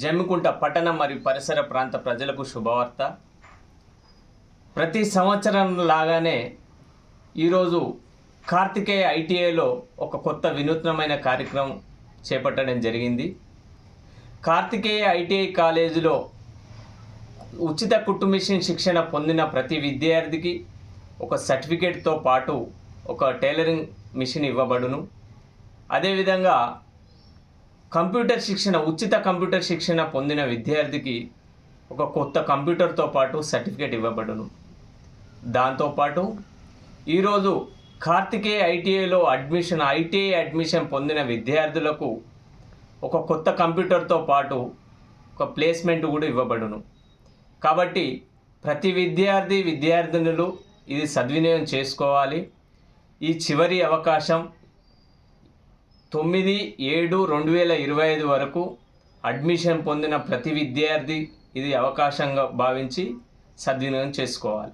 జమ్మికుంట పట్టణ మరియు పరిసర ప్రాంత ప్రజలకు శుభవార్త. ప్రతి సంవత్సరం లాగానే ఈరోజు కార్తికేయ ఐటీఐలో ఒక కొత్త వినూత్నమైన కార్యక్రమం చేపట్టడం జరిగింది. కార్తికేయ ఐటీఐ కాలేజీలో ఉచిత కుట్టు మిషన్ శిక్షణ పొందిన ప్రతి విద్యార్థికి ఒక సర్టిఫికేట్తో పాటు ఒక టైలరింగ్ మిషన్ ఇవ్వబడును. అదేవిధంగా కంప్యూటర్ శిక్షణ ఉచిత కంప్యూటర్ శిక్షణ పొందిన విద్యార్థికి ఒక కొత్త కంప్యూటర్తో పాటు సర్టిఫికేట్ ఇవ్వబడును. దాంతోపాటు ఈరోజు కార్తికేయ ఐటీఐలో అడ్మిషన్ ఐటీఐ అడ్మిషన్ పొందిన విద్యార్థులకు ఒక కొత్త కంప్యూటర్తో పాటు ఒక ప్లేస్మెంట్ కూడా ఇవ్వబడును. కాబట్టి ప్రతి విద్యార్థి విద్యార్థినులు ఇది సద్వినియోగం చేసుకోవాలి. ఈ చివరి అవకాశం తొమ్మిది ఏడు రెండు వేల ఇరవై ఐదు వరకు అడ్మిషన్ పొందిన ప్రతి విద్యార్థి ఇది అవకాశంగా భావించి సద్వినియోగం చేసుకోవాలి.